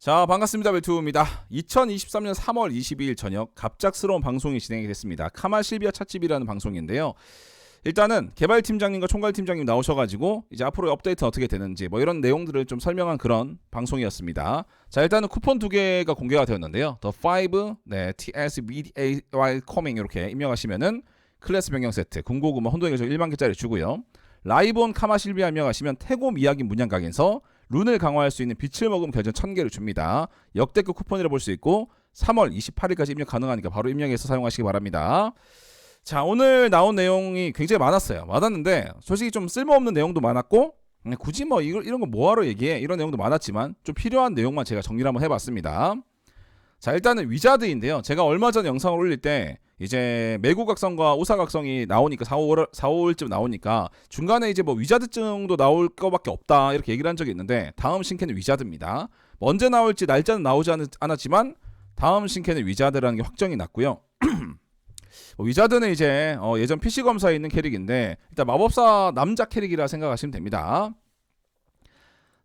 자 반갑습니다. 벨투입니다. 2023년 3월 22일 저녁 갑작스러운 방송이 진행이 됐습니다. 카마 실비아 찻집이라는 방송인데요. 일단은 개발팀장님과 총괄팀장님 나오셔가지고 이제 앞으로 업데이트 어떻게 되는지 뭐 이런 내용들을 좀 설명한 그런 방송이었습니다. 자 일단은 쿠폰 두 개가 공개가 되었는데요. The5 네, 커밍 이렇게 입력하시면은 클래스 변경 세트 군고구마 결정 1만 개짜리 주고요. 라이본 카마 실비아 입력하시면 태고 미야기 문양 각에서 룬을 강화할 수 있는 빛을 머금 결전 1000개를 줍니다. 역대급 쿠폰이라 볼 수 있고 3월 28일까지 입력 가능하니까 바로 입력해서 사용하시기 바랍니다. 자, 오늘 나온 내용이 굉장히 많았어요. 많았는데 솔직히 좀 쓸모없는 내용도 많았고 그냥 굳이 뭐 이걸 이런 거 뭐하러 얘기해? 이런 내용도 많았지만 좀 필요한 내용만 제가 정리를 한번 해봤습니다. 자, 일단은 위자드인데요. 제가 얼마 전에 영상을 올릴 때 이제 매구각성과 우사각성이 나오니까 4, 5월 4, 5월쯤 나오니까 중간에 이제 뭐 위자드증도 나올 거밖에 없다 이렇게 얘기를 한 적이 있는데 다음 신캐는 위자드입니다. 뭐 언제 나올지 날짜는 나오지 않, 않았지만 다음 신캐는 위자드라는 게 확정이 났고요. 뭐 위자드는 이제 어 예전 PC 검사에 있는 캐릭인데 일단 마법사 남자 캐릭이라 생각하시면 됩니다.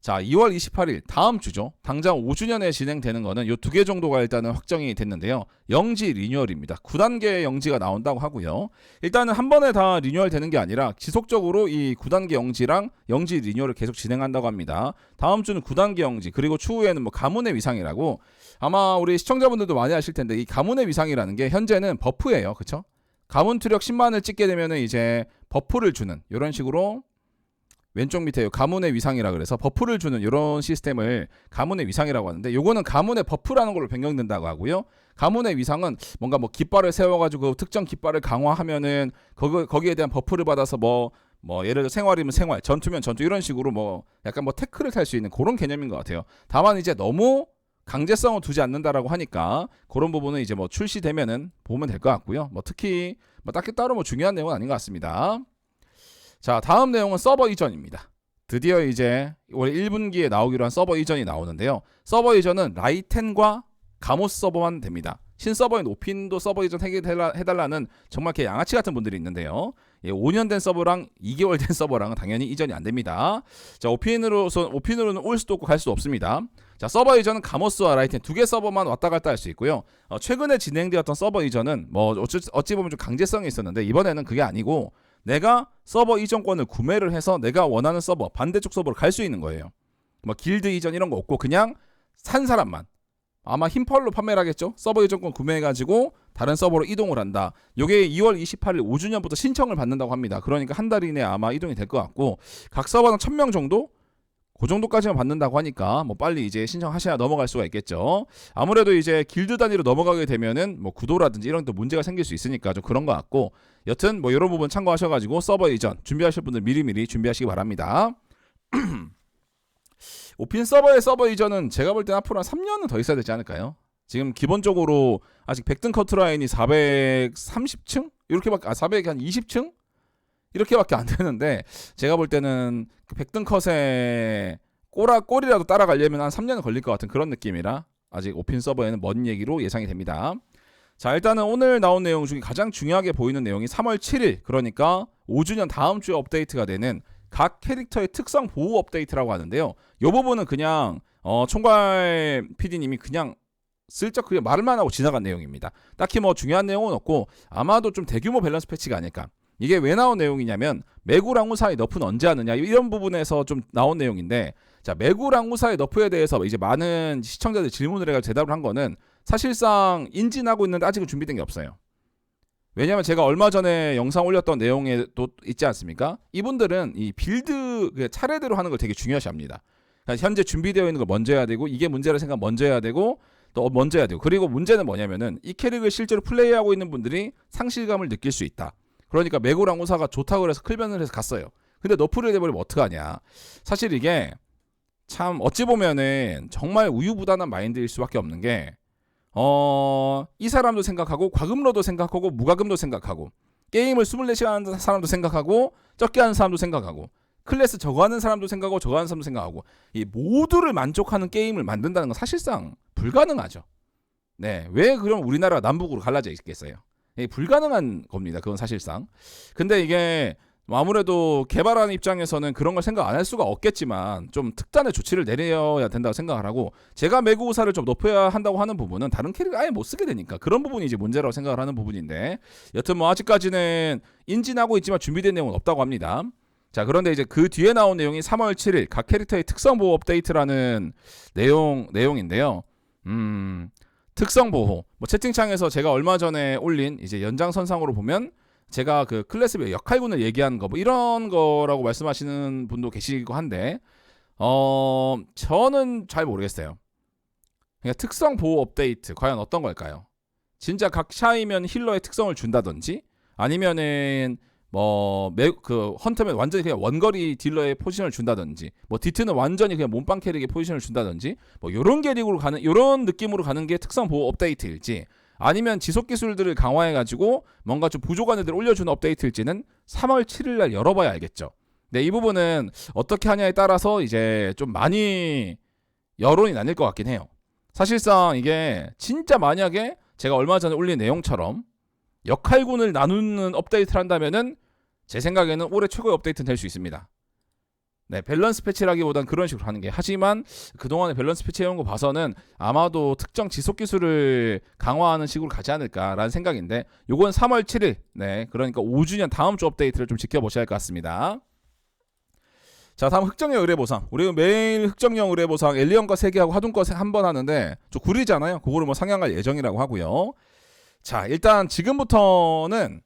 자, 2월 28일 다음 주죠. 당장 5주년에 진행되는 거는 요 두 개 정도가 일단은 확정이 됐는데요. 영지 리뉴얼입니다. 9단계 영지가 나온다고 하고요. 일단은 한 번에 다 리뉴얼 되는 게 아니라 지속적으로 이 9단계 영지랑 영지 리뉴얼을 계속 진행한다고 합니다. 다음 주는 9단계 영지 그리고 추후에는 뭐 가문의 위상이라고 아마 우리 시청자분들도 많이 아실 텐데 이 가문의 위상이라는 게 현재는 버프예요. 그쵸? 가문 투력 10만을 찍게 되면은 이제 버프를 주는 이런 식으로 왼쪽 밑에 가문의 위상이라 그래서 버프를 주는 이런 시스템을 가문의 위상이라고 하는데 요거는 가문의 버프라는 걸로 변경된다고 하고요. 가문의 위상은 뭔가 뭐 깃발을 세워가지고 특정 깃발을 강화하면은 거기 거기에 대한 버프를 받아서 뭐뭐 예를 들어 생활이면 생활, 전투면 전투 이런 식으로 뭐 약간 뭐 태클을 탈 수 있는 그런 개념인 것 같아요. 다만 이제 너무 강제성을 두지 않는다라고 하니까 그런 부분은 이제 뭐 출시되면은 보면 될 것 같고요. 뭐 특히 뭐 딱히 따로 뭐 중요한 내용은 아닌 것 같습니다. 자, 다음 내용은 서버 이전입니다. 드디어 이제 올 1분기에 나오기로 한 서버 이전이 나오는데요. 서버 이전은 라이텐과 가모스 서버만 됩니다. 신서버인 오핀도 서버 이전 해달라는 정말 개 양아치 같은 분들이 있는데요. 예, 5년 된 서버랑 2개월 된 서버랑은 당연히 이전이 안 됩니다. 자, 오핀으로서 오핀으로는 올 수도 없고 갈 수도 없습니다. 자, 서버 이전은 가모스와 라이텐 두 개 서버만 왔다 갔다 할 수 있고요. 어, 최근에 진행되었던 서버 이전은 뭐 어찌, 어찌 보면 좀 강제성이 있었는데 이번에는 그게 아니고 내가 서버 이전권을 구매를 해서 내가 원하는 서버 반대쪽 서버로 갈 수 있는 거예요. 뭐 길드 이전 이런 거 없고 그냥 산 사람만 아마 흰펄로 판매를 하겠죠. 서버 이전권 구매해가지고 다른 서버로 이동을 한다. 요게 2월 28일 5주년부터 신청을 받는다고 합니다. 그러니까 한 달 이내 아마 이동이 될 것 같고 각 서버는 1000명 정도 그 정도까지만 받는다고 하니까 뭐 빨리 이제 신청하셔야 넘어갈 수가 있겠죠. 아무래도 이제 길드 단위로 넘어가게 되면은 뭐 구도라든지 이런 또 문제가 생길 수 있으니까 좀 그런 것 같고 여튼 뭐 이런 부분 참고하셔가지고 서버 이전 준비하실 분들 미리미리 준비하시기 바랍니다. 오핀 서버의 서버 이전은 제가 볼때 앞으로 한 3년은 더 있어야 되지 않을까요? 지금 기본적으로 아직 백등 커트라인이 430층 이렇게밖에 아 400한 20층 이렇게밖에 안 되는데 제가 볼 때는 그 백등 컷에 꼬라 꼬리라도 따라가려면 한 3년은 걸릴 것 같은 그런 느낌이라 아직 오핀 서버에는 먼 얘기로 예상이 됩니다. 자 일단은 오늘 나온 내용 중에 가장 중요하게 보이는 내용이 3월 7일 그러니까 5주년 다음 주에 업데이트가 되는 각 캐릭터의 특성 보호 업데이트라고 하는데요. 이 부분은 그냥 어, 총괄 PD님이 그냥 슬쩍 그냥 말만 하고 지나간 내용입니다. 딱히 뭐 중요한 내용은 없고 아마도 좀 대규모 밸런스 패치가 아닐까. 이게 왜 나온 내용이냐면 매구랑 우사의 너프는 언제 하느냐 이런 부분에서 좀 나온 내용인데 자 매구랑 우사의 너프에 대해서 이제 많은 시청자들 질문을 해가지고 대답을 한 거는 사실상 인진하고 있는데 아직은 준비된 게 없어요. 왜냐하면 제가 얼마 전에 영상 올렸던 내용에 또 있지 않습니까? 이분들은 이 빌드 그 차례대로 하는 걸 되게 중요시합니다. 그러니까 현재 준비되어 있는 걸 먼저 해야 되고 이게 문제라 생각 먼저 해야 되고 또 먼저 해야 되고 그리고 문제는 뭐냐면은 이 캐릭을 실제로 플레이하고 있는 분들이 상실감을 느낄 수 있다. 그러니까 메고랑 우사가 좋다고 그래서 클변을 해서 갔어요. 근데 너프를 해버리면 어떡하냐. 사실 이게 참 어찌 보면은 정말 우유부단한 마인드일 수밖에 없는 게 어, 이 사람도 생각하고 과금러도 생각하고 무과금도 생각하고 게임을 24시간 하는 사람도 생각하고 적게 하는 사람도 생각하고 클래스 저거 하는 사람도 생각하고 저거 하는 사람도 생각하고 이 모두를 만족하는 게임을 만든다는 건 사실상 불가능하죠. 네, 왜 그럼 우리나라가 남북으로 갈라져 있겠어요? 예, 불가능한 겁니다. 그건 사실상. 근데 이게 뭐 아무래도 개발하는 입장에서는 그런 걸 생각 안 할 수가 없겠지만 좀 특단의 조치를 내려야 된다고 생각을 하고 제가 매구 우사를 좀 높여야 한다고 하는 부분은 다른 캐릭터 아예 못 쓰게 되니까 그런 부분이 이제 문제라고 생각을 하는 부분인데 여튼 뭐 아직까지는 인진하고 있지만 준비된 내용은 없다고 합니다. 자 그런데 이제 그 뒤에 나온 내용이 3월 7일 각 캐릭터의 특성 보호 업데이트라는 내용 내용인데요. 음 특성 보호 뭐 채팅창에서 제가 얼마 전에 올린 이제 연장선상으로 보면 제가 그 클래스별 역할군을 얘기한 거 뭐 이런 거라고 말씀하시는 분도 계시고 한데 어 저는 잘 모르겠어요. 그러니까 특성 보호 업데이트 과연 어떤 걸까요? 진짜 각 샤이면 힐러의 특성을 준다든지 아니면은 뭐그 헌터면 완전히 그냥 원거리 딜러의 포지션을 준다든지 뭐 디트는 완전히 그냥 몸빵 캐릭의 포지션을 준다든지 뭐 요런 캐릭으로 가는 요런 느낌으로 가는 게 특성 보호 업데이트일지 아니면 지속 기술들을 강화해 가지고 뭔가 좀 부족한 애들 올려주는 업데이트일지는 3월 7일 날 열어봐야 알겠죠. 근데 이 부분은 어떻게 하냐에 따라서 이제 좀 많이 여론이 나뉠 것 같긴 해요. 사실상 이게 진짜 만약에 제가 얼마 전에 올린 내용처럼 역할군을 나누는 업데이트를 한다면은 제 생각에는 올해 최고의 업데이트는 될 수 있습니다. 네, 밸런스 패치라기보단 그런 식으로 하는 게. 하지만 그동안의 밸런스 패치 해온 거 봐서는 아마도 특정 지속 기술을 강화하는 식으로 가지 않을까라는 생각인데 요건 3월 7일. 네 그러니까 5주년 다음 주 업데이트를 좀 지켜보셔야 할 것 같습니다. 자 다음 흑정형 의뢰 보상. 우리 매일 흑정형 의뢰 보상 엘리언과 세 개하고 화둔과 한번 하는데 좀 구리잖아요. 그거를 뭐 상향할 예정이라고 하고요. 자 일단 지금부터는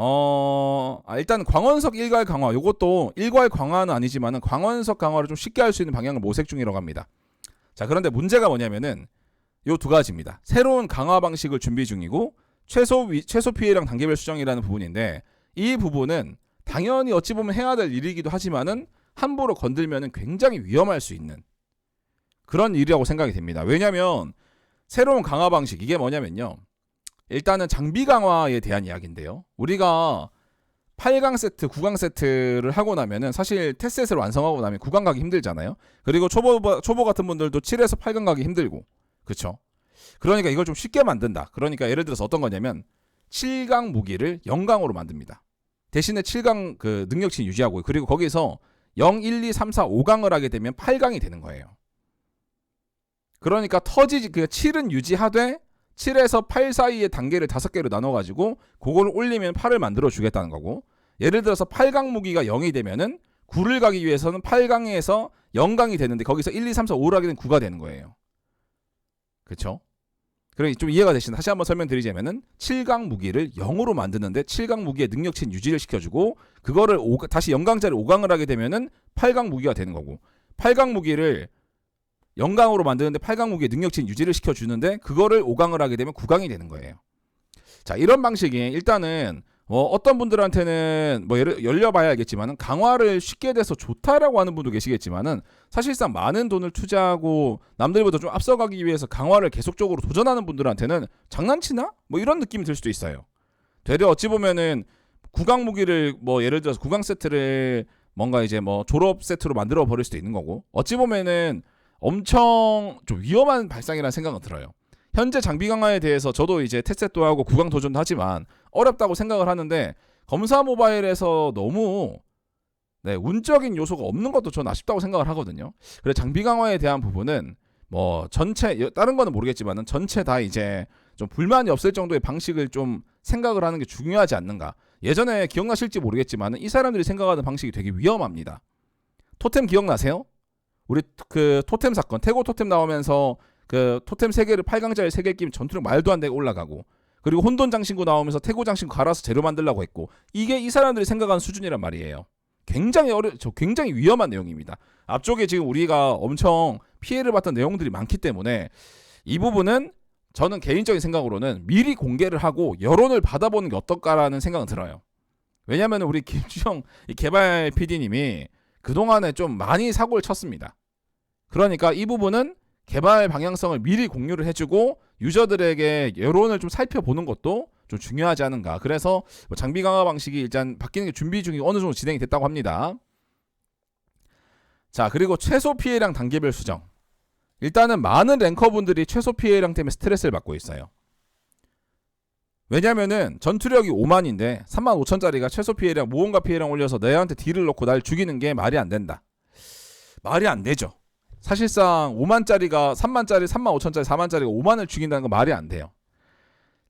어, 아, 일단 광원석 일괄 강화. 요것도 일괄 강화는 아니지만은 광원석 강화를 좀 쉽게 할 수 있는 방향을 모색 중이라고 합니다. 자, 그런데 문제가 뭐냐면은 요 두 가지입니다. 새로운 강화 방식을 준비 중이고 최소 위, 최소 피해량 단계별 수정이라는 부분인데 이 부분은 당연히 어찌 보면 해야 될 일이기도 하지만은 함부로 건들면은 굉장히 위험할 수 있는 그런 일이라고 생각이 됩니다. 왜냐면 새로운 강화 방식 이게 뭐냐면요. 일단은 장비 강화에 대한 이야기인데요. 우리가 8강 세트, 9강 세트를 하고 나면은 사실 테스트를 완성하고 나면 9강 가기 힘들잖아요. 그리고 초보 초보 같은 분들도 7에서 8강 가기 힘들고. 그렇죠? 그러니까 이걸 좀 쉽게 만든다. 그러니까 예를 들어서 어떤 거냐면 7강 무기를 0강으로 만듭니다. 대신에 7강 그 능력치 유지하고 그리고 거기서 0, 1, 2, 3, 4, 5강을 하게 되면 8강이 되는 거예요. 그러니까 터지지 그 7은 유지하되 7에서 8 사이의 단계를 5개로 나눠가지고 그걸 올리면 8을 만들어 주겠다는 거고 예를 들어서 8강 무기가 0이 되면은 9를 가기 위해서는 8강에서 0강이 되는데 거기서 1, 2, 3, 4, 5를 하게 되면 9가 되는 거예요. 그쵸? 그럼 좀 이해가 되시나? 다시 한번 설명드리자면은 7강 무기를 0으로 만드는데 7강 무기의 능력치는 유지를 시켜주고 그거를 5, 다시 0강짜리 5강을 하게 되면은 8강 무기가 되는 거고 8강 무기를 0강으로 만드는데 8강 무기의 능력치는 유지를 시켜주는데 그거를 5강을 하게 되면 9강이 되는 거예요. 자 이런 방식이 일단은 뭐 어떤 분들한테는 뭐 예를 열려봐야 알겠지만은 강화를 쉽게 돼서 좋다라고 하는 분도 계시겠지만은 사실상 많은 돈을 투자하고 남들보다 좀 앞서가기 위해서 강화를 계속적으로 도전하는 분들한테는 장난치나 뭐 이런 느낌이 들 수도 있어요. 되려 어찌 보면은 구강 무기를 뭐 예를 들어서 구강 세트를 뭔가 이제 뭐 졸업 세트로 만들어 버릴 수도 있는 거고 어찌 보면은 엄청 좀 위험한 발상이라는 생각은 들어요. 현재 장비 강화에 대해서 저도 이제 테스트도 하고 구강 도전도 하지만 어렵다고 생각을 하는데 검사 모바일에서 너무 네, 운적인 요소가 없는 것도 저는 아쉽다고 생각을 하거든요. 그래 장비 강화에 대한 부분은 뭐 전체 다른 거는 모르겠지만은 전체 다 이제 좀 불만이 없을 정도의 방식을 좀 생각을 하는 게 중요하지 않는가. 예전에 기억나실지 모르겠지만은 이 사람들이 생각하는 방식이 되게 위험합니다. 토템 기억나세요? 우리 그 토템 사건 태고 토템 나오면서 그 토템 세 개를 8강짜리 세개 끼면 전투력 말도 안 되게 올라가고 그리고 혼돈 장신구 나오면서 태고 장신구 갈아서 재료 만들라고 했고 이게 이 사람들이 생각하는 수준이란 말이에요. 굉장히 어려 저 굉장히 위험한 내용입니다. 앞쪽에 지금 우리가 엄청 피해를 봤던 내용들이 많기 때문에 이 부분은 저는 개인적인 생각으로는 미리 공개를 하고 여론을 받아보는 게 어떨까라는 생각은 들어요. 왜냐하면 우리 김주영 개발 PD님이 그동안에 좀 많이 사고를 쳤습니다. 그러니까 이 부분은 개발 방향성을 미리 공유를 해주고 유저들에게 여론을 좀 살펴보는 것도 좀 중요하지 않은가. 그래서 뭐 장비 강화 방식이 일단 바뀌는 게 준비 중이 어느 정도 진행이 됐다고 합니다. 자, 그리고 최소 피해량 단계별 수정. 일단은 많은 랭커분들이 최소 피해량 때문에 스트레스를 받고 있어요. 왜냐면은 전투력이 5만인데 3만 5천짜리가 최소 피해량 모험가 피해량 올려서 내한테 딜을 넣고 날 죽이는 게 말이 안 된다. 말이 안 되죠. 사실상 5만짜리가 3만짜리, 3만 5천짜리, 4만짜리가 5만을 죽인다는 건 말이 안 돼요.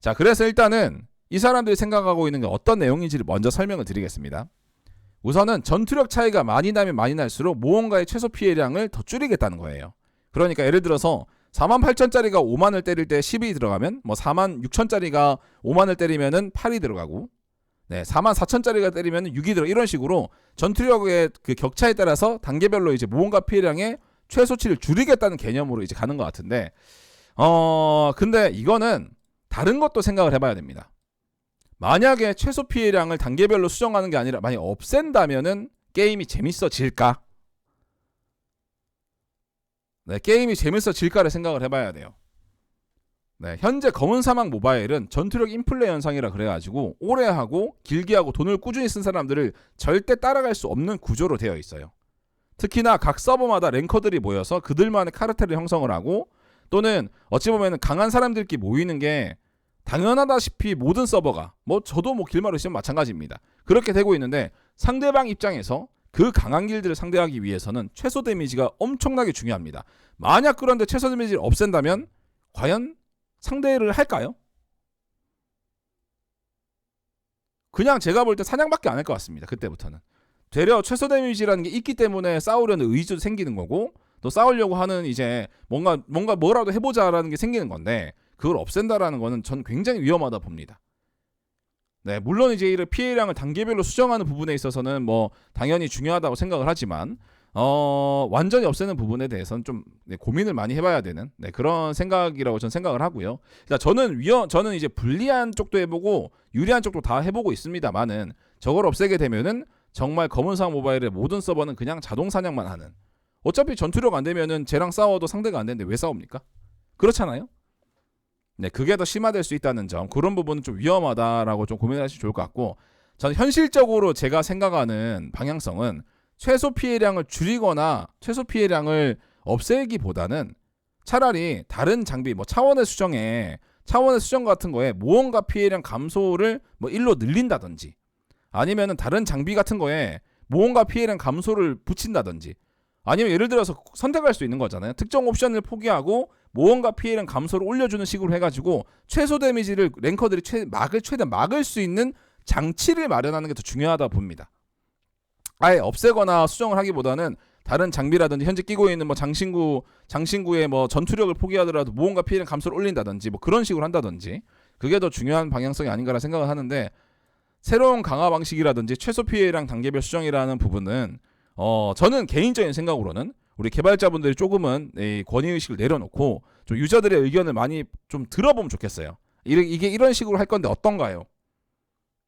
자, 그래서 일단은 이 사람들이 생각하고 있는 게 어떤 내용인지를 먼저 설명을 드리겠습니다. 우선은 전투력 차이가 많이 나면 많이 날수록 모험가의 최소 피해량을 더 줄이겠다는 거예요. 그러니까 예를 들어서 4만 8천짜리가 5만을 때릴 때 10이 들어가면 뭐 4만 6천짜리가 5만을 때리면은 8이 들어가고 네, 4만 4천짜리가 때리면 6이 들어 이런 식으로 전투력의 그 격차에 따라서 단계별로 이제 모험가 피해량의 최소치를 줄이겠다는 개념으로 이제 가는 것 같은데 어 근데 이거는 다른 것도 생각을 해봐야 됩니다. 만약에 최소 피해량을 단계별로 수정하는 게 아니라 만약 없앤다면은 게임이 재밌어질까? 네, 게임이 재밌어질까를 생각을 해봐야 돼요. 네, 현재 검은 사막 모바일은 전투력 인플레 현상이라 그래가지고 오래 하고 길게 하고 돈을 꾸준히 쓴 사람들을 절대 따라갈 수 없는 구조로 되어 있어요. 특히나 각 서버마다 랭커들이 모여서 그들만의 카르텔을 형성을 하고 또는 어찌 보면 강한 사람들끼리 모이는 게 당연하다시피 모든 서버가 뭐 저도 뭐 길마루 있으면 마찬가지입니다. 그렇게 되고 있는데 상대방 입장에서 그 강한 길들을 상대하기 위해서는 최소 데미지가 엄청나게 중요합니다. 만약 그런데 최소 데미지를 없앤다면 과연 상대를 할까요? 그냥 제가 볼 때 사냥밖에 안 할 것 같습니다. 그때부터는 되려 최소 데미지라는 게 있기 때문에 싸우려는 의지도 생기는 거고 또 싸우려고 하는 이제 뭔가 뭔가 뭐라도 해보자라는 게 생기는 건데 그걸 없앤다라는 거는 전 굉장히 위험하다 봅니다. 네, 물론 이제 이 피해량을 단계별로 수정하는 부분에 있어서는 뭐 당연히 중요하다고 생각을 하지만 어 완전히 없애는 부분에 대해서는 좀 네, 고민을 많이 해봐야 되는 네, 그런 생각이라고 저는 생각을 하고요. 그러니까 저는 위험 저는 이제 불리한 쪽도 해보고 유리한 쪽도 다 해보고 있습니다만은 저걸 없애게 되면은 정말 검은상 모바일의 모든 서버는 그냥 자동 사냥만 하는 어차피 전투력 안 되면은 쟤랑 싸워도 상대가 안 되는데 왜 싸웁니까? 그렇잖아요. 네, 그게 더 심화될 수 있다는 점 그런 부분은 좀 위험하다라고 좀 고민하시면 좋을 것 같고 저는 현실적으로 제가 생각하는 방향성은 최소 피해량을 줄이거나 최소 피해량을 없애기보다는 차라리 다른 장비 뭐 차원의 수정에 차원의 수정 같은 거에 무언가 피해량 감소를 뭐 일로 늘린다든지 아니면은 다른 장비 같은 거에 무언가 피해량 감소를 붙인다든지 아니면 예를 들어서 선택할 수 있는 거잖아요. 특정 옵션을 포기하고 무언가 피해량 감소를 올려주는 식으로 해가지고 최소 데미지를 랭커들이 최, 막을 최대한 막을 수 있는 장치를 마련하는 게 더 중요하다 봅니다. 아예 없애거나 수정을 하기보다는 다른 장비라든지 현재 끼고 있는 뭐 장신구 장신구의 뭐 전투력을 포기하더라도 무언가 피해량 감소를 올린다든지 뭐 그런 식으로 한다든지 그게 더 중요한 방향성이 아닌가라 생각을 하는데 새로운 강화 방식이라든지 최소 피해량 단계별 수정이라는 부분은 어 저는 개인적인 생각으로는 우리 개발자분들이 조금은 이 권위 의식을 내려놓고 좀 유저들의 의견을 많이 좀 들어보면 좋겠어요. 이게, 이런 식으로 할 건데 어떤가요?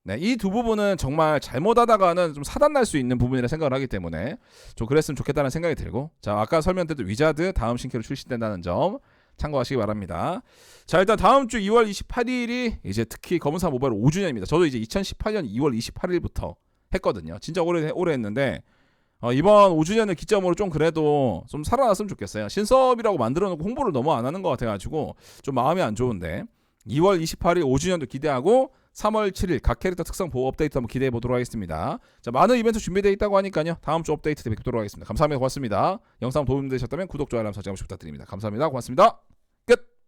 네, 이 두 부분은 정말 잘못하다가는 좀 사단 날 수 있는 부분이라 생각을 하기 때문에 좀 그랬으면 좋겠다는 생각이 들고 자 아까 설명드린 위자드 다음 신캐로 출시된다는 점 참고하시기 바랍니다. 자 일단 다음 주 2월 28일이 이제 특히 검은사 모바일 5주년입니다. 저도 이제 2018년 2월 28일부터 했거든요. 진짜 오래 오래 했는데 어, 이번 5주년을 기점으로 좀 그래도 좀 살아났으면 좋겠어요. 신섭이라고 만들어놓고 홍보를 너무 안 하는 것 같아가지고 좀 마음이 안 좋은데 2월 28일 5주년도 기대하고 3월 7일 각 캐릭터 특성 보호 업데이트 한번 기대해 보도록 하겠습니다. 자 많은 이벤트 준비되어 있다고 하니까요. 다음 주 업데이트 때 뵙도록 하겠습니다. 감사합니다. 고맙습니다. 영상 도움되셨다면 구독, 좋아요, 알람 설정 부탁드립니다. 감사합니다. 고맙습니다. 끝.